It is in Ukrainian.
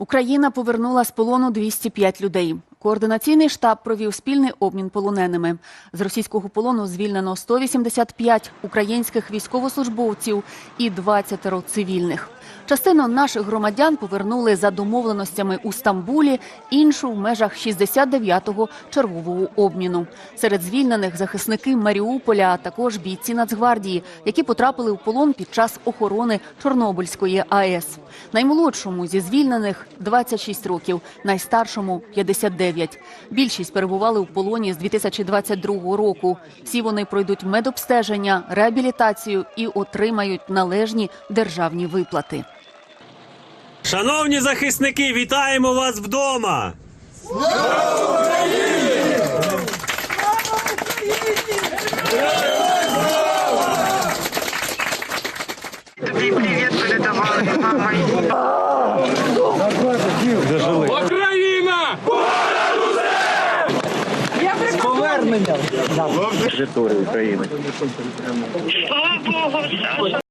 Україна повернула з полону 205 людей. Координаційний штаб провів спільний обмін полоненими. З російського полону звільнено 185 українських військовослужбовців і 20 цивільних. Частину наших громадян повернули за домовленостями у Стамбулі, іншу в межах 69-го чергового обміну. Серед звільнених захисники Маріуполя, а також бійці Нацгвардії, які потрапили в полон під час охорони Чорнобильської АЕС. Наймолодшому зі звільнених 26 років, найстаршому 59. Більшість перебували в полоні з 2022 року. Всі вони пройдуть медобстеження, реабілітацію і отримають належні державні виплати. Шановні захисники, вітаємо вас вдома! Тобі привіт передавали мама. Україна! Слава Богу.